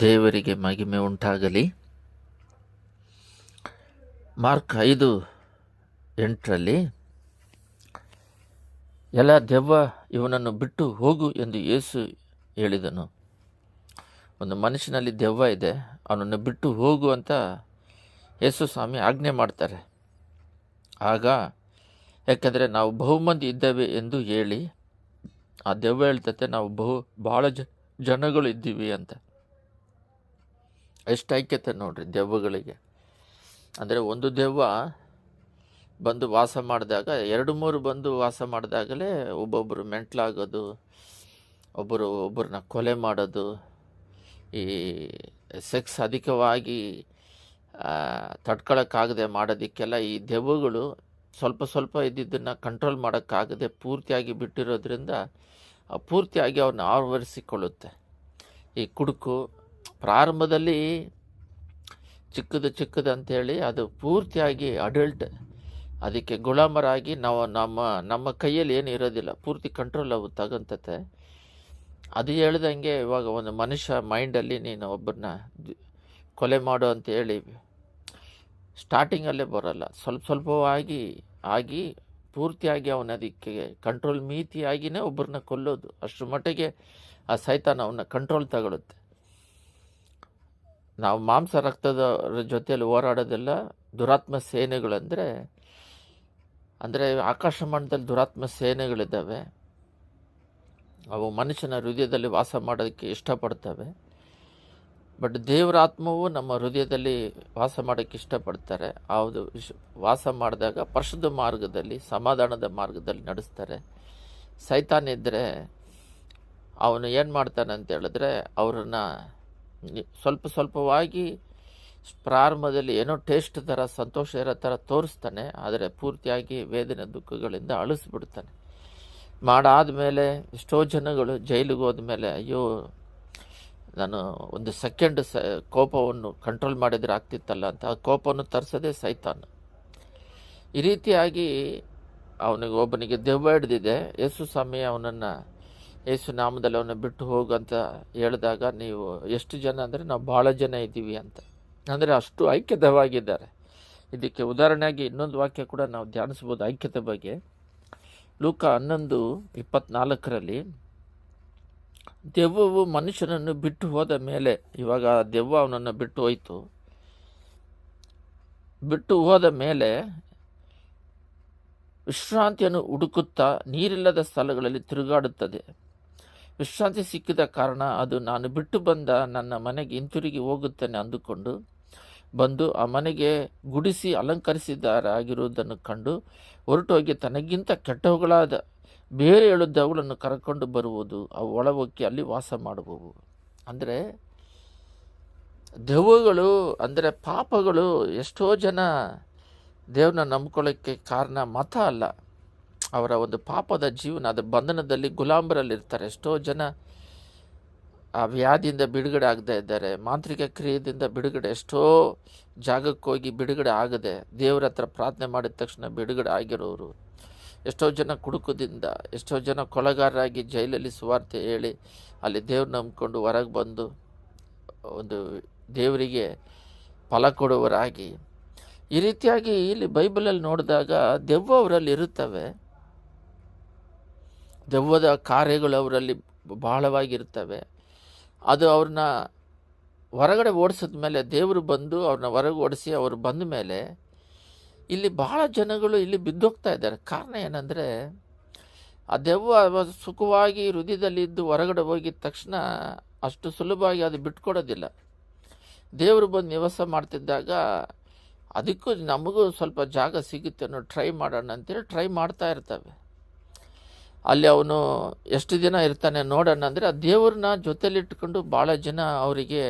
ದೇವರಿಗೆ ಮಹಿಮೆ ಉಂಟಾಗಲಿ. ಮಾರ್ಕ್ ಐದು ಎಂಟರಲ್ಲಿ, ಎಲ್ಲ ದೆವ್ವ ಇವನನ್ನು ಬಿಟ್ಟು ಹೋಗು ಎಂದು ಯೇಸು ಹೇಳಿದನು. ಒಂದು ಮನುಷ್ಯನಲ್ಲಿ ದೆವ್ವ ಇದೆ, ಅವನನ್ನು ಬಿಟ್ಟು ಹೋಗು ಅಂತ ಯೇಸು ಸ್ವಾಮಿ ಆಜ್ಞೆ ಮಾಡ್ತಾರೆ. ಆಗ, ಯಾಕೆಂದರೆ ನಾವು ಬಹುಮಂದಿ ಇದ್ದೇವೆ ಎಂದು ಹೇಳಿ, ಆ ದೆವ್ವ ಹೇಳ್ತತೆ, ನಾವು ಬಹು ಭಾಳ ಜನಗಳು ಇದ್ದೀವಿ ಅಂತ. ಎಷ್ಟು ಐಕ್ಯತೆ ನೋಡ್ರಿ ದೆವ್ವಗಳಿಗೆ. ಅಂದರೆ ಒಂದು ದೆವ್ವ ಬಂದು ವಾಸ ಮಾಡಿದಾಗ, ಎರಡು ಮೂರು ಬಂದು ವಾಸ ಮಾಡಿದಾಗಲೇ ಒಬ್ಬೊಬ್ಬರು ಮೆಂಟ್ಲಾಗೋದು, ಒಬ್ಬರು ಒಬ್ಬರನ್ನ ಕೊಲೆ ಮಾಡೋದು, ಈ ಸೆಕ್ಸ್ ಅಧಿಕವಾಗಿ ತಡ್ಕೊಳಕ್ಕಾಗದೆ ಮಾಡೋದಕ್ಕೆಲ್ಲ ಈ ದೆವ್ವಗಳು ಸ್ವಲ್ಪ ಸ್ವಲ್ಪ ಇದ್ದಿದ್ದನ್ನು ಕಂಟ್ರೋಲ್ ಮಾಡೋಕ್ಕಾಗದೆ ಪೂರ್ತಿಯಾಗಿ ಬಿಟ್ಟಿರೋದ್ರಿಂದ ಪೂರ್ತಿಯಾಗಿ ಅವನ್ನ ಆವರಿಸಿಕೊಳ್ಳುತ್ತೆ. ಈ ಕುಡುಕು ಪ್ರಾರಂಭದಲ್ಲಿ ಚಿಕ್ಕದು ಚಿಕ್ಕದು ಅಂಥೇಳಿ ಅದು ಪೂರ್ತಿಯಾಗಿ ಅಡಲ್ಟ್. ಅದಕ್ಕೆ ಗುಲಾಮರಾಗಿ ನಾವು ನಮ್ಮ ನಮ್ಮ ಕೈಯಲ್ಲಿ ಏನು ಇರೋದಿಲ್ಲ. ಪೂರ್ತಿ ಕಂಟ್ರೋಲ್ ಅವು ತಗೊಂತತೆ. ಅದು ಹೇಳ್ದಂಗೆ ಇವಾಗ ಒಂದು ಮನುಷ್ಯ ಮೈಂಡಲ್ಲಿ ನೀನು ಒಬ್ಬರನ್ನ ಕೊಲೆ ಮಾಡು ಅಂತ ಹೇಳಿ ಸ್ಟಾರ್ಟಿಂಗಲ್ಲೇ ಬರೋಲ್ಲ. ಸ್ವಲ್ಪ ಸ್ವಲ್ಪವಾಗಿ ಆಗಿ ಪೂರ್ತಿಯಾಗಿ ಅವನ ಅದಕ್ಕೆ ಕಂಟ್ರೋಲ್ ಮೀತಿಯಾಗಿಯೇ ಒಬ್ಬರನ್ನ ಕೊಲ್ಲೋದು. ಅಷ್ಟರ ಮಟ್ಟಿಗೆ ಆ ಸೈತಾನ ಅವನ್ನ ಕಂಟ್ರೋಲ್ ತಗೊಳುತ್ತೆ. ನಾವು ಮಾಂಸ ರಕ್ತದ ಜೊತೆಯಲ್ಲಿ ಹೋರಾಡೋದೆಲ್ಲ ದುರಾತ್ಮ ಸೇನೆಗಳಂದರೆ ಅಂದರೆ ಆಕಾಶಮಾನದಲ್ಲಿ ದುರಾತ್ಮ ಸೇನೆಗಳಿದ್ದಾವೆ. ಅವು ಮನುಷ್ಯನ ಹೃದಯದಲ್ಲಿ ವಾಸ ಮಾಡೋದಕ್ಕೆ ಇಷ್ಟಪಡ್ತವೆ. ಬಟ್ ದೇವರ ಆತ್ಮವು ನಮ್ಮ ಹೃದಯದಲ್ಲಿ ವಾಸ ಮಾಡೋಕ್ಕೆ ಇಷ್ಟಪಡ್ತಾರೆ. ಅದು ವಾಸ ಮಾಡಿದಾಗ ಪರಿಶುದ್ಧ ಮಾರ್ಗದಲ್ಲಿ, ಸಮಾಧಾನದ ಮಾರ್ಗದಲ್ಲಿ ನಡೆಸ್ತಾರೆ. ಸೈತಾನಿದ್ದರೆ ಅವನು ಏನು ಮಾಡ್ತಾನೆ ಅಂತ ಹೇಳಿದ್ರೆ, ಅವರನ್ನು ಸ್ವಲ್ಪ ಸ್ವಲ್ಪವಾಗಿ ಪ್ರಾರಂಭದಲ್ಲಿ ಏನೋ ಟೇಸ್ಟ್ ಥರ, ಸಂತೋಷ ಇರೋ ಥರ ತೋರಿಸ್ತಾನೆ, ಆದರೆ ಪೂರ್ತಿಯಾಗಿ ವೇದನೆ ದುಃಖಗಳಿಂದ ಅಳಿಸ್ಬಿಡ್ತಾನೆ. ಮಾಡಾದ ಮೇಲೆ ಎಷ್ಟೋ ಜನಗಳು ಜೈಲಿಗೆ ಹೋದ ಮೇಲೆ ಅಯ್ಯೋ, ನಾನು ಒಂದು ಸೆಕೆಂಡ್ ಸ, ಕೋಪವನ್ನು ಕಂಟ್ರೋಲ್ ಮಾಡಿದರೆ ಆಗ್ತಿತ್ತಲ್ಲ ಅಂತ, ಆ ಕೋಪವನ್ನು ತರಿಸೋದೇ ಸೈತಾನ. ಈ ರೀತಿಯಾಗಿ ಅವನಿಗೆ ಒಬ್ಬನಿಗೆ ದೆವ್ವ ಹಿಡ್ದಿದೆ. ಯೇಸು ಸ್ವಾಮಿ ಅವನನ್ನು ಯೇಸು ನಾಮದಲ್ಲಿ ಅವನ್ನ ಬಿಟ್ಟು ಅಂತ ಹೇಳಿದಾಗ ನೀವು ಎಷ್ಟು ಜನ ಅಂದರೆ ನಾವು ಭಾಳ ಜನ ಇದ್ದೀವಿ ಅಂತ. ಅಂದರೆ ಅಷ್ಟು ಐಕ್ಯತವಾಗಿದ್ದಾರೆ ಇದಕ್ಕೆ ಉದಾಹರಣೆಯಾಗಿ ಇನ್ನೊಂದು ವಾಕ್ಯ ಕೂಡ ನಾವು ಧ್ಯಾನಿಸ್ಬೋದು ಐಕ್ಯತೆ ಬಗ್ಗೆ. ಲೂಕ ಹನ್ನೊಂದು ಇಪ್ಪತ್ನಾಲ್ಕರಲ್ಲಿ, ದೆವ್ವವು ಮನುಷ್ಯನನ್ನು ಬಿಟ್ಟು ಹೋದ ಮೇಲೆ, ಇವಾಗ ದೆವ್ವ ಅವನನ್ನು ಬಿಟ್ಟು ಹೋಯಿತು. ಬಿಟ್ಟು ಹೋದ ಮೇಲೆ ವಿಶ್ರಾಂತಿಯನ್ನು ಹುಡುಕುತ್ತಾ ನೀರಿಲ್ಲದ ಸ್ಥಳಗಳಲ್ಲಿ ತಿರುಗಾಡುತ್ತದೆ. ವಿಶ್ರಾಂತಿ ಸಿಕ್ಕಿದ ಕಾರಣ ಅದು ನಾನು ಬಿಟ್ಟು ಬಂದ ನನ್ನ ಮನೆಗೆ ಹಿಂತಿರುಗಿ ಹೋಗುತ್ತೇನೆ ಅಂದುಕೊಂಡು ಬಂದು ಆ ಮನೆಗೆ ಗುಡಿಸಿ ಅಲಂಕರಿಸಿದ್ದಾರಾಗಿರುವುದನ್ನು ಕಂಡು ಹೊರಟೋಗಿ ತನಗಿಂತ ಕೆಟ್ಟವುಗಳಾದ ಬೇರೆ ಹೇಳುದ್ದವುಗಳನ್ನು ಕರ್ಕೊಂಡು ಬರುವುದು, ಅವು ಒಳಹೊಕ್ಕಿ ಅಲ್ಲಿ ವಾಸ ಮಾಡುವವು. ಅಂದರೆ ದೆವ್ವಗಳು, ಅಂದರೆ ಪಾಪಗಳು ಎಷ್ಟೋ ಜನ ದೇವ್ರನ್ನ ನಂಬ್ಕೊಳ್ಳೋಕ್ಕೆ ಕಾರಣ ಮತ ಅಲ್ಲ. ಅವರ ಒಂದು ಪಾಪದ ಜೀವನ, ಅದು ಬಂಧನದಲ್ಲಿ ಗುಲಾಂಬರಲ್ಲಿರ್ತಾರೆ ಎಷ್ಟೋ ಜನ ಆ ವ್ಯಾಧಿಯಿಂದ ಬಿಡುಗಡೆ ಆಗದೆ ಇದ್ದಾರೆ. ಮಾಂತ್ರಿಕ ಕ್ರಿಯೆಯಿಂದ ಬಿಡುಗಡೆ, ಎಷ್ಟೋ ಜಾಗಕ್ಕೆ ಹೋಗಿ ಬಿಡುಗಡೆ ಆಗದೆ ದೇವರ ಹತ್ರ ಪ್ರಾರ್ಥನೆ ಮಾಡಿದ ತಕ್ಷಣ ಬಿಡುಗಡೆ ಆಗಿರೋರು. ಎಷ್ಟೋ ಜನ ಕುಡುಕದಿಂದ, ಎಷ್ಟೋ ಜನ ಕೊಲೆಗಾರರಾಗಿ ಜೈಲಲ್ಲಿ ಸುವಾರ್ತೆ ಹೇಳಿ ಅಲ್ಲಿ ದೇವ್ರು ನಂಬಿಕೊಂಡು ಹೊರಗೆ ಬಂದು ಒಂದು ದೇವರಿಗೆ ಫಲ ಕೊಡುವರಾಗಿ ಈ ರೀತಿಯಾಗಿ ಇಲ್ಲಿ ಬೈಬಲಲ್ಲಿ ನೋಡಿದಾಗ ದೆವ್ವ ಅವರಲ್ಲಿ ಇರುತ್ತವೆ ದೆವ್ವದ ಕಾರ್ಯಗಳು ಅವರಲ್ಲಿ ಬಹಳವಾಗಿರ್ತವೆ ಅದು ಅವ್ರನ್ನ ಹೊರಗಡೆ ಓಡಿಸಿದ ಮೇಲೆ ದೇವರು ಬಂದು ಅವ್ರನ್ನ ಹೊರಗೆ ಓಡಿಸಿ ಅವರು ಬಂದ ಮೇಲೆ ಇಲ್ಲಿ ಬಹಳ ಜನಗಳು ಇಲ್ಲಿ ಬಿದ್ದೋಗ್ತಾ ಇದ್ದಾರೆ. ಕಾರಣ ಏನಂದರೆ ಆ ದೆವ್ವ ಸುಖವಾಗಿ ಹೃದಯದಲ್ಲಿದ್ದು ಹೊರಗಡೆ ಹೋಗಿದ ತಕ್ಷಣ ಅಷ್ಟು ಸುಲಭವಾಗಿ ಅದು ಬಿಟ್ಕೊಡೋದಿಲ್ಲ. ದೇವರು ಬಂದು ನಿವಾಸ ಮಾಡ್ತಿದ್ದಾಗ ಅದಕ್ಕೂ ನಮಗೂ ಸ್ವಲ್ಪ ಜಾಗ ಸಿಗುತ್ತೆ ಅನ್ನೋ ಟ್ರೈ ಮಾಡೋಣ ಅಂತೇಳಿ ಟ್ರೈ ಮಾಡ್ತಾ ಇರ್ತವೆ. ಅಲ್ಲಿ ಅವನು ಎಷ್ಟು ದಿನ ಇರ್ತಾನೆ ನೋಡೋಣ ಅಂದರೆ ಆ ದೇವ್ರನ್ನ ಜೊತೆಲಿಟ್ಕೊಂಡು ಭಾಳ ಜನ ಅವರಿಗೆ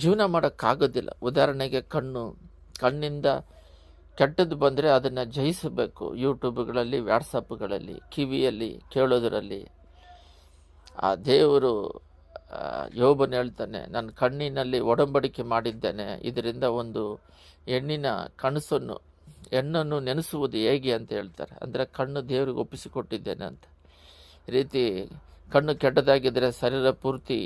ಜೀವನ ಮಾಡೋಕ್ಕಾಗೋದಿಲ್ಲ. ಉದಾಹರಣೆಗೆ ಕಣ್ಣು, ಕಣ್ಣಿಂದ ಕೆಟ್ಟದ್ದು ಬಂದರೆ ಅದನ್ನು ಜಯಿಸಬೇಕು. ಯೂಟ್ಯೂಬ್ಗಳಲ್ಲಿ ವ್ಯಾಟ್ಸಪ್ಗಳಲ್ಲಿ ಕಿವಿಯಲ್ಲಿ ಕೇಳೋದರಲ್ಲಿ. ಆ ದೇವರು ಯೋಬನ್ ಹೇಳ್ತಾನೆ, ನನ್ನ ಕಣ್ಣಿನಲ್ಲಿ ಒಡಂಬಡಿಕೆ ಮಾಡಿದ್ದೇನೆ. ಇದರಿಂದ ಒಂದು ಹೆಣ್ಣಿನ ಕನಸನ್ನು ಹೆಣ್ಣನ್ನು ನೆನೆಸುವುದು ಹೇಗೆ ಅಂತ ಹೇಳ್ತಾರೆ. ಅಂದರೆ ಕಣ್ಣು ದೇವರಿಗೆ ಒಪ್ಪಿಸಿಕೊಟ್ಟಿದ್ದೇನೆ ಅಂತ. ರೀತಿ ಕಣ್ಣು ಕೆಟ್ಟದಾಗಿದ್ದರೆ ಶರೀರ ಪೂರ್ತಿ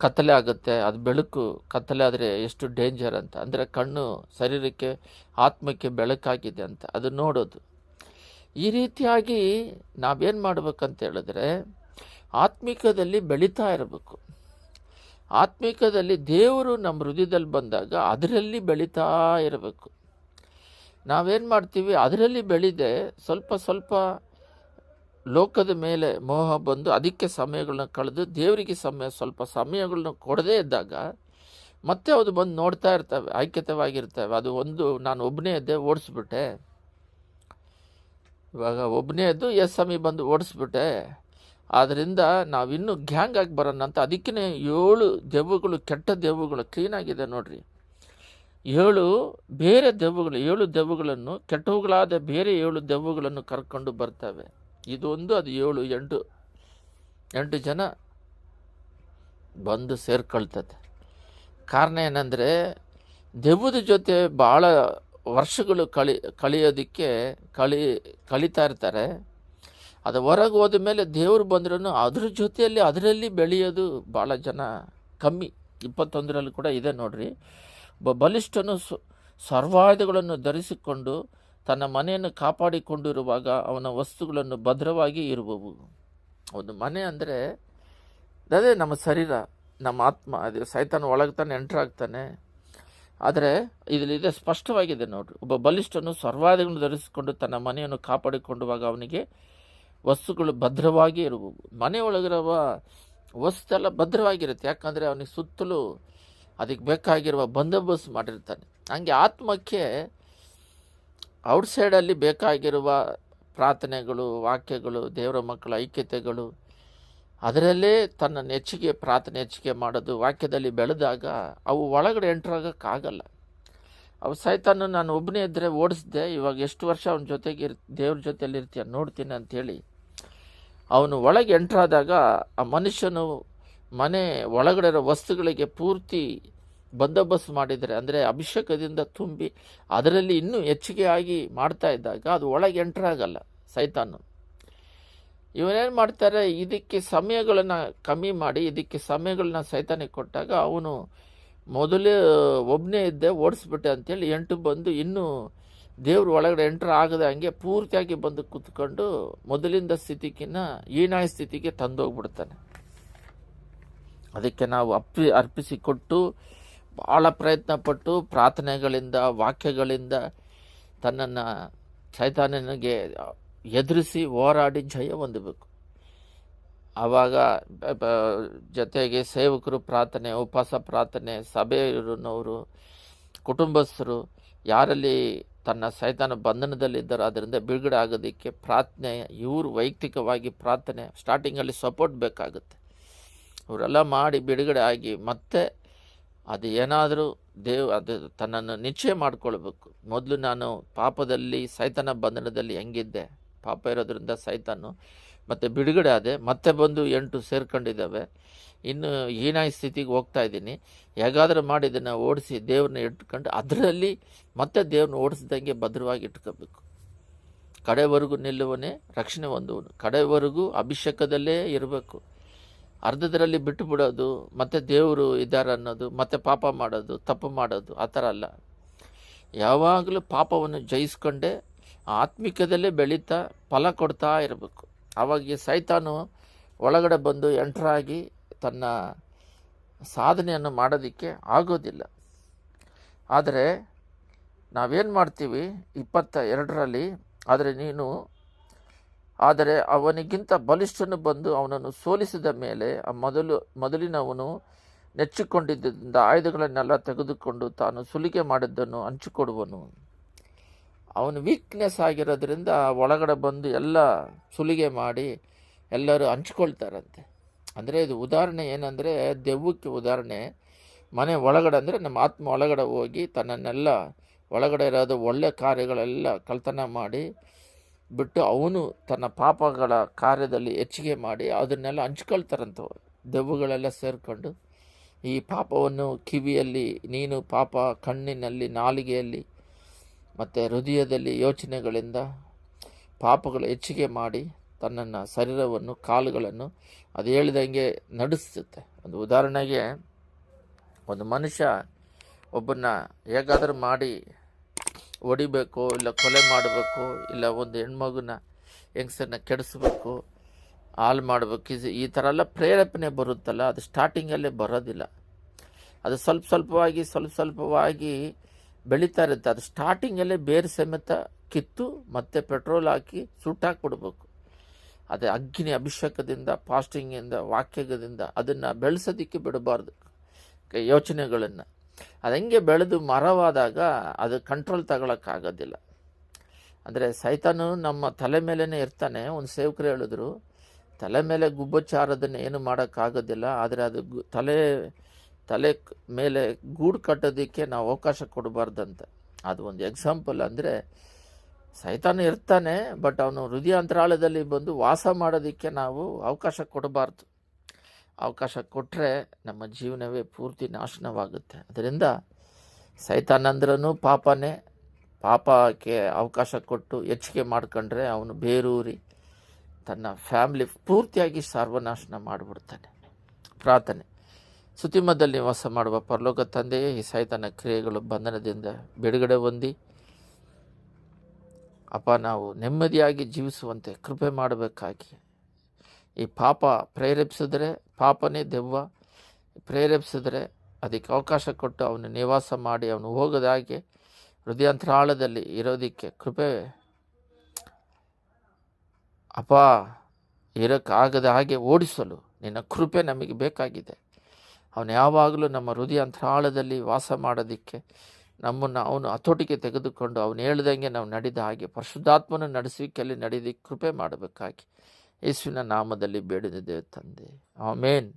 ಕತ್ತಲೆ ಆಗುತ್ತೆ, ಅದು ಬೆಳಕು ಕತ್ತಲೆ ಆದರೆ ಎಷ್ಟು ಡೇಂಜರ್ ಅಂತ. ಅಂದರೆ ಕಣ್ಣು ಶರೀರಕ್ಕೆ, ಆತ್ಮಕ್ಕೆ ಬೆಳಕಾಗಿದೆ ಅಂತ. ಅದು ನೋಡೋದು. ಈ ರೀತಿಯಾಗಿ ನಾವೇನು ಮಾಡಬೇಕಂತ ಹೇಳಿದ್ರೆ, ಆತ್ಮಿಕದಲ್ಲಿ ಬೆಳೀತಾ ಇರಬೇಕು. ಆತ್ಮಿಕದಲ್ಲಿ ದೇವರು ನಮ್ಮ ಹೃದಯದಲ್ಲಿ ಬಂದಾಗ ಅದರಲ್ಲಿ ಬೆಳೀತಾ ಇರಬೇಕು. ನಾವೇನು ಮಾಡ್ತೀವಿ? ಅದರಲ್ಲಿ ಬೆಳೆದೆ ಸ್ವಲ್ಪ ಸ್ವಲ್ಪ ಲೋಕದ ಮೇಲೆ ಮೋಹ ಬಂದು ಅದಕ್ಕೆ ಸಮಯಗಳನ್ನ ಕಳೆದು ದೇವರಿಗೆ ಸಮಯ, ಸ್ವಲ್ಪ ಸಮಯಗಳನ್ನ ಕೊಡದೇ ಇದ್ದಾಗ ಮತ್ತೆ ಅದು ಬಂದು ನೋಡ್ತಾ ಇರ್ತವೆ, ಐಕ್ಯತವಾಗಿರ್ತವೆ. ಅದು ಒಂದು ನಾನು ಒಬ್ಬನೇ ಇದ್ದೆ ಓಡಿಸ್ಬಿಟ್ಟೆ. ಇವಾಗ ಒಬ್ಬನೇ ಇದ್ದು ಎಸ್ ಸಮಿ ಬಂದು ಓಡಿಸ್ಬಿಟ್ಟೆ. ಆದ್ದರಿಂದ ನಾವಿನ್ನೂ ಗ್ಯಾಂಗ್ ಆಗಿ ಬರೋಣ ಅಂತ ಅದಕ್ಕೇ ಏಳು ದೆವ್ವಗಳು ಕೆಟ್ಟ ದೆವ್ವಗಳು ಕ್ಲೀನಾಗಿದೆ ನೋಡ್ರಿ. ಏಳು ಬೇರೆ ದೆವ್ವಗಳು, ಏಳು ದೆವ್ವಗಳನ್ನು, ಕೆಟ್ಟವುಗಳಾದ ಬೇರೆ ಏಳು ದೆವ್ವಗಳನ್ನು ಕರ್ಕೊಂಡು ಬರ್ತವೆ. ಇದೊಂದು, ಅದು ಏಳು, ಎಂಟು ಎಂಟು ಜನ ಬಂದು ಸೇರ್ಕೊಳ್ತದೆ. ಕಾರಣ ಏನಂದರೆ, ದೆವ್ವದ ಜೊತೆ ಭಾಳ ವರ್ಷಗಳು ಕಳಿ, ಕಳಿಯೋದಕ್ಕೆ ಕಳಿ, ಕಳೀತಾ ಇರ್ತಾರೆ. ಅದು ಹೊರಗೆ ಹೋದ ಮೇಲೆ ದೇವರು ಬಂದ್ರೂ ಅದ್ರ ಜೊತೆಯಲ್ಲಿ ಅದರಲ್ಲಿ ಬೆಳೆಯೋದು ಭಾಳ ಜನ ಕಮ್ಮಿ. ಇಪ್ಪತ್ತೊಂದರಲ್ಲಿ ಕೂಡ ಇದೆ ನೋಡ್ರಿ. ಬಲಿಷ್ಠನು ಸರ್ವಾಯುಧಗಳನ್ನು ಧರಿಸಿಕೊಂಡು ತನ್ನ ಮನೆಯನ್ನು ಕಾಪಾಡಿಕೊಂಡಿರುವಾಗ ಅವನ ವಸ್ತುಗಳನ್ನು ಭದ್ರವಾಗಿ ಇರುವವು. ಒಂದು ಮನೆ ಅಂದರೆ ಅದೇ ನಮ್ಮ ಶರೀರ, ನಮ್ಮ ಆತ್ಮ, ಅದು ಸೈತಾನ ಒಳಗೆ ತಾನೆ ಎಂಟ್ರಾಗ್ತಾನೆ ಆದರೆ ಇದರಲ್ಲಿದೆ ಸ್ಪಷ್ಟವಾಗಿದೆ ನೋಡ್ರಿ. ಒಬ್ಬ ಬಲಿಷ್ಠನು ಸರ್ವಾದಿಗಳನ್ನು ಧರಿಸಿಕೊಂಡು ತನ್ನ ಮನೆಯನ್ನು ಕಾಪಾಡಿಕೊಂಡುವಾಗ ಅವನಿಗೆ ವಸ್ತುಗಳು ಭದ್ರವಾಗಿ ಇರುವವು. ಮನೆ ವಸ್ತು ಎಲ್ಲ ಭದ್ರವಾಗಿರುತ್ತೆ. ಯಾಕಂದರೆ ಅವನಿಗೆ ಸುತ್ತಲೂ ಅದಕ್ಕೆ ಬೇಕಾಗಿರುವ ಬಂದೋಬಸ್ತ್ ಮಾಡಿರ್ತಾನೆ. ಹಂಗೆ ಆತ್ಮಕ್ಕೆ ಔಟ್ಸೈಡಲ್ಲಿ ಬೇಕಾಗಿರುವ ಪ್ರಾರ್ಥನೆಗಳು, ವಾಕ್ಯಗಳು, ದೇವರ ಮಕ್ಕಳ ಐಕ್ಯತೆಗಳು, ಅದರಲ್ಲೇ ತನ್ನ ನೆಚ್ಚಿಗೆ, ಪ್ರಾರ್ಥನೆ ಹೆಚ್ಚಿಗೆ ಮಾಡೋದು, ವಾಕ್ಯದಲ್ಲಿ ಬೆಳೆದಾಗ ಅವು ಒಳಗಡೆ ಎಂಟ್ರಾಗೋಕ್ಕಾಗಲ್ಲ ಅವು ಸೈತಾನು ನಾನು ಒಬ್ಬನೇ ಇದ್ದರೆ ಓಡಿಸಿದೆ, ಇವಾಗ ಎಷ್ಟು ವರ್ಷ ಅವನ ಜೊತೆಗೆ ಇರ್, ದೇವ್ರ ಜೊತೆಯಲ್ಲಿ ಇರ್ತೀಯ ನೋಡ್ತೀನಿ ಅಂಥೇಳಿ ಅವನು ಒಳಗೆ ಎಂಟ್ರಾದಾಗ ಆ ಮನುಷ್ಯನು ಮನೆ ಒಳಗಡೆ ಇರೋ ವಸ್ತುಗಳಿಗೆ ಪೂರ್ತಿ ಬಂದೋಬಸ್ತ್ ಮಾಡಿದರೆ ಅಂದರೆ ಅಭಿಷೇಕದಿಂದ ತುಂಬಿ ಅದರಲ್ಲಿ ಇನ್ನೂ ಹೆಚ್ಚಿಗೆ ಆಗಿ ಮಾಡ್ತಾ ಇದ್ದಾಗ ಅದು ಒಳಗೆ ಎಂಟ್ರಾಗಲ್ಲ ಸೈತಾನು. ಇವನೇನು ಮಾಡ್ತಾರೆ? ಇದಕ್ಕೆ ಸಮಯಗಳನ್ನು ಕಮ್ಮಿ ಮಾಡಿ, ಇದಕ್ಕೆ ಸಮಯಗಳನ್ನ ಸೈತಾನಿಗೆ ಕೊಟ್ಟಾಗ ಅವನು ಮೊದಲೇ ಒಬ್ಬನೇ ಇದ್ದೆ, ಓಡಿಸ್ಬಿಟ್ಟೆ ಅಂತೇಳಿ ಎಂಟು ಬಂದು ಇನ್ನೂ ದೇವ್ರ ಒಳಗಡೆ ಎಂಟ್ರ್ ಆಗದೆ ಹಂಗೆ ಪೂರ್ತಿಯಾಗಿ ಬಂದು ಕೂತ್ಕೊಂಡು ಮೊದಲಿಂದ ಸ್ಥಿತಿಗಿನ್ನ ಈನಾಯ ಸ್ಥಿತಿಗೆ ತಂದೋಗ್ಬಿಡ್ತಾನೆ. ಅದಕ್ಕೆ ನಾವು ಅಪ್ಪಿ ಅರ್ಪಿಸಿಕೊಟ್ಟು ಭಾಳ ಪ್ರಯತ್ನಪಟ್ಟು ಪ್ರಾರ್ಥನೆಗಳಿಂದ, ವಾಕ್ಯಗಳಿಂದ ತನ್ನನ್ನು ಸೈತಾನನಿಗೆ ಎದುರಿಸಿ ಹೋರಾಡಿ ಜಯ ಹೊಂದಬೇಕು. ಆವಾಗ ಜೊತೆಗೆ ಸೇವಕರು ಪ್ರಾರ್ಥನೆ, ಉಪವಾಸ ಪ್ರಾರ್ಥನೆ ಸಭೆಯವರು ಕುಟುಂಬಸ್ಥರು ಯಾರಲ್ಲಿ ತನ್ನ ಸೈತಾನ ಬಂಧನದಲ್ಲಿದ್ದಾರೋ, ಅದರಿಂದ ಬಿಡುಗಡೆ ಆಗೋದಕ್ಕೆ ಪ್ರಾರ್ಥನೆ, ಇವರು ವೈಯಕ್ತಿಕವಾಗಿ ಪ್ರಾರ್ಥನೆ ಸ್ಟಾರ್ಟಿಂಗಲ್ಲಿ ಸಪೋರ್ಟ್ ಬೇಕಾಗುತ್ತೆ. ಇವರೆಲ್ಲ ಮಾಡಿ ಬಿಡುಗಡೆ ಆಗಿ ಮತ್ತೆ ಅದು ಏನಾದರೂ ದೇವ್ ಅದು ತನ್ನನ್ನು ನಿಶ್ಚಯ ಮಾಡಿಕೊಳ್ಬೇಕು. ಮೊದಲು ನಾನು ಪಾಪದಲ್ಲಿ ಸೈತನ ಬಂಧನದಲ್ಲಿ ಹೆಂಗಿದ್ದೆ? ಪಾಪ ಇರೋದ್ರಿಂದ ಸೈತಾನು ಮತ್ತು ಬಿಡುಗಡೆ ಆದೆ. ಮತ್ತೆ ಬಂದು ಎಂಟು ಸೇರ್ಕೊಂಡಿದ್ದಾವೆ. ಇನ್ನು ಹೀನಾಯ ಸ್ಥಿತಿಗೆ ಹೋಗ್ತಾ ಇದ್ದೀನಿ. ಹೇಗಾದರೂ ಮಾಡಿ ಇದನ್ನು ಓಡಿಸಿ ದೇವ್ರನ್ನ ಇಟ್ಕೊಂಡು ಅದರಲ್ಲಿ ಮತ್ತೆ ದೇವ್ರನ್ನ ಓಡಿಸ್ದಂಗೆ ಭದ್ರವಾಗಿ ಇಟ್ಕೋಬೇಕು. ಕಡೆವರೆಗೂ ನಿಲ್ಲುವನೇ ರಕ್ಷಣೆ ಹೊಂದುವನು. ಕಡೆವರೆಗೂ ಅಭಿಷೇಕದಲ್ಲೇ ಇರಬೇಕು. ಅರ್ಧದರಲ್ಲಿ ಬಿಟ್ಟು ಬಿಡೋದು, ಮತ್ತೆ ದೇವರು ಇದ್ದಾರೆ ಅನ್ನೋದು, ಮತ್ತೆ ಪಾಪ ಮಾಡೋದು, ತಪ್ಪು ಮಾಡೋದು, ಆ ಥರ ಅಲ್ಲ. ಯಾವಾಗಲೂ ಪಾಪವನ್ನು ಜಯಿಸ್ಕೊಂಡೇ ಆತ್ಮಿಕದಲ್ಲೇ ಬೆಳೀತಾ ಫಲ ಕೊಡ್ತಾ ಇರಬೇಕು. ಆವಾಗ ಈ ಸೈತಾನು ಒಳಗಡೆ ಬಂದು ಎಂಟ್ರಾಗಿ ತನ್ನ ಸಾಧನೆಯನ್ನು ಮಾಡೋದಕ್ಕೆ ಆಗೋದಿಲ್ಲ. ಆದರೆ ನಾವೇನು ಮಾಡ್ತೀವಿ, ಇಪ್ಪತ್ತ ಎರಡರಲ್ಲಿ, ಆದರೆ ನೀನು ಆದರೆ ಅವನಿಗಿಂತ ಬಲಿಷ್ಠನು ಬಂದು ಅವನನ್ನು ಸೋಲಿಸಿದ ಮೇಲೆ ಆ ಮೊದಲು, ಮೊದಲಿನವನು ನೆಚ್ಚಿಕೊಂಡಿದ್ದರಿಂದ ಆಯುಧಗಳನ್ನೆಲ್ಲ ತೆಗೆದುಕೊಂಡು ತಾನು ಸುಲಿಗೆ ಮಾಡಿದ್ದನ್ನು ಹಂಚಿಕೊಡುವನು. ಅವನು ವೀಕ್ನೆಸ್ ಆಗಿರೋದ್ರಿಂದ ಒಳಗಡೆ ಬಂದು ಎಲ್ಲ ಸುಲಿಗೆ ಮಾಡಿ ಎಲ್ಲರೂ ಹಂಚ್ಕೊಳ್ತಾರಂತೆ. ಅಂದರೆ ಇದು ಉದಾಹರಣೆ ಏನಂದರೆ ದೆವ್ವಕ್ಕೆ ಉದಾಹರಣೆ. ಮನೆ ಒಳಗಡೆ ಅಂದರೆ ನಮ್ಮ ಆತ್ಮ ಒಳಗಡೆ ಹೋಗಿ ತನ್ನನ್ನೆಲ್ಲ ಒಳಗಡೆ ಇರೋದು ಒಳ್ಳೆ ಕಾರ್ಯಗಳೆಲ್ಲ ಕಳ್ತನ ಮಾಡಿ ಬಿಟ್ಟು ಅವನು ತನ್ನ ಪಾಪಗಳ ಕಾರ್ಯದಲ್ಲಿ ಹೆಚ್ಚಿಗೆ ಮಾಡಿ ಅದನ್ನೆಲ್ಲ ಹಂಚ್ಕೊಳ್ತಾರಂತ ದೆವ್ವಗಳೆಲ್ಲ ಸೇರಿಕೊಂಡು ಈ ಪಾಪವನ್ನು ಕಿವಿಯಲ್ಲಿ, ನೀನು ಪಾಪ ಕಣ್ಣಿನಲ್ಲಿ, ನಾಲಿಗೆಯಲ್ಲಿ ಮತ್ತು ಹೃದಯದಲ್ಲಿ ಯೋಚನೆಗಳಿಂದ ಪಾಪಗಳು ಹೆಚ್ಚಿಗೆ ಮಾಡಿ ತನ್ನನ್ನು ಶರೀರವನ್ನು, ಕಾಲುಗಳನ್ನು ಅದು ಹೇಳಿದಂಗೆ ನಡೆಸುತ್ತೆ. ಒಂದು ಉದಾಹರಣೆಗೆ ಒಂದು ಮನುಷ್ಯ ಒಬ್ಬನ್ನ ಹೇಗಾದರೂ ಮಾಡಿ ಹೊಡಿಬೇಕು, ಇಲ್ಲ ಕೊಲೆ ಮಾಡಬೇಕು, ಇಲ್ಲ ಒಂದು ಹೆಣ್ಮಗುನ ಹೆಂಗಸನ್ನ ಕೆಡಿಸ್ಬೇಕು ಹಾಳು ಮಾಡಬೇಕು ಈ ಥರ ಎಲ್ಲ ಪ್ರೇರೇಪಣೆ ಬರುತ್ತಲ್ಲ, ಅದು ಸ್ಟಾರ್ಟಿಂಗಲ್ಲೇ ಬರೋದಿಲ್ಲ. ಅದು ಸ್ವಲ್ಪ ಸ್ವಲ್ಪವಾಗಿ ಸ್ವಲ್ಪ ಸ್ವಲ್ಪವಾಗಿ ಬೆಳೀತಾ ಇರುತ್ತೆ. ಅದು ಸ್ಟಾರ್ಟಿಂಗಲ್ಲೇ ಬೇರೆ ಸಮೇತ ಕಿತ್ತು ಮತ್ತೆ ಪೆಟ್ರೋಲ್ ಹಾಕಿ ಸುಟ್ಟಾಕ್ಬಿಡ್ಬೇಕು ಅದೇ ಅಗ್ನಿ ಅಭಿಷೇಕದಿಂದ ಫಾಸ್ಟಿಂಗಿಂದ ವಾಕ್ಯದಿಂದ ಅದನ್ನು ಬೆಳೆಸೋದಕ್ಕೆ ಬಿಡಬಾರ್ದು. ಯೋಚನೆಗಳನ್ನು. ಅದು ಹಂಗೆ ಬೆಳೆದು ಮರವಾದಾಗ ಅದು ಕಂಟ್ರೋಲ್ ತಗೊಳಕ್ಕಾಗೋದಿಲ್ಲ. ಅಂದರೆ ಸೈತಾನು ನಮ್ಮ ತಲೆ ಮೇಲೇ ಇರ್ತಾನೆ, ಒಂದು ಸೇವಕರು ಹೇಳಿದ್ರು, ತಲೆ ಮೇಲೆ ಗುಬ್ಬಚ್ಚಾರದನ್ನು ಏನು ಮಾಡೋಕ್ಕಾಗೋದಿಲ್ಲ, ಆದರೆ ಅದು ತಲೆ ತಲೆ ಮೇಲೆ ಗೂಡು ಕಟ್ಟೋದಕ್ಕೆ ನಾವು ಅವಕಾಶ ಕೊಡಬಾರ್ದಂತ. ಅದು ಒಂದು ಎಕ್ಸಾಂಪಲ್ ಅಂದರೆ ಸೈತಾನ ಇರ್ತಾನೆ ಬಟ್ ಅವನು ಹೃದಯ ಅಂತರಾಳದಲ್ಲಿ ಬಂದು ವಾಸ ಮಾಡೋದಕ್ಕೆ ನಾವು ಅವಕಾಶ ಕೊಡಬಾರ್ದು. ಅವಕಾಶ ಕೊಟ್ಟರೆ ನಮ್ಮ ಜೀವನವೇ ಪೂರ್ತಿ ನಾಶನವಾಗುತ್ತೆ. ಅದರಿಂದ ಸೈತಾನಂದ್ರೂ ಪಾಪನೇ. ಪಾಪಕ್ಕೆ ಅವಕಾಶ ಕೊಟ್ಟು ಹೆಚ್ಚಿಗೆ ಮಾಡ್ಕೊಂಡ್ರೆ ಅವನು ಬೇರೂರಿ. ತನ್ನ ಫ್ಯಾಮ್ಲಿ ಪೂರ್ತಿಯಾಗಿ ಸರ್ವನಾಶನ ಮಾಡಿಬಿಡ್ತಾನೆ. ಪ್ರಾರ್ಥನೆ. ಸುತಿಮದಲ್ಲಿ ವಾಸ ಮಾಡುವ ಪರಲೋಕ ತಂದೆಯೇ ಈ ಸೈತನ ಕ್ರಿಯೆಗಳು ಬಂಧನದಿಂದ ಬಿಡುಗಡೆ ಹೊಂದಿ, ಅಪ್ಪ ನಾವು ನೆಮ್ಮದಿಯಾಗಿ ಜೀವಿಸುವಂತೆ ಕೃಪೆ ಮಾಡಬೇಕಾಗಿ ಈ ಪಾಪ ಪ್ರೇರೇಪಿಸಿದ್ರೆ ಪಾಪನೇ ದೆವ್ವ. ಪ್ರೇರೇಪಿಸಿದ್ರೆ ಅದಕ್ಕೆ ಅವಕಾಶ ಕೊಟ್ಟು ಅವನು ನಿವಾಸ ಮಾಡಿ ಅವನು ಹೋಗದ ಹಾಗೆ ಹೃದಯಾಂತರಾಳದಲ್ಲಿ ಇರೋದಕ್ಕೆ ಕೃಪೆ. ಅಪ್ಪ, ಇರೋಕ್ಕಾಗದ ಹಾಗೆ ಓಡಿಸಲು ನಿನ್ನ ಕೃಪೆ ನಮಗೆ ಬೇಕಾಗಿದೆ. ಅವನು ಯಾವಾಗಲೂ ನಮ್ಮ ಹೃದಯ ಅಂತರಾಳದಲ್ಲಿ ವಾಸ ಮಾಡೋದಕ್ಕೆ ನಮ್ಮನ್ನು ಅವನು ಹತೋಟಿಗೆ ತೆಗೆದುಕೊಂಡು ಅವನು ಹೇಳ್ದಂಗೆ ನಾವು ನಡೆದ ಹಾಗೆ ಪರಿಶುದ್ಧಾತ್ಮನ ನಡೆಸುವಿಕೆಯಲ್ಲಿ ನಡೆದಿ ಕೃಪೆ ಮಾಡಬೇಕಾಗಿ. ಯೇಸುವಿನ ನಾಮದಲ್ಲಿ ಬೇಡಿದ್ದೇವೆ ತಂದೆ ಆಮೇನ್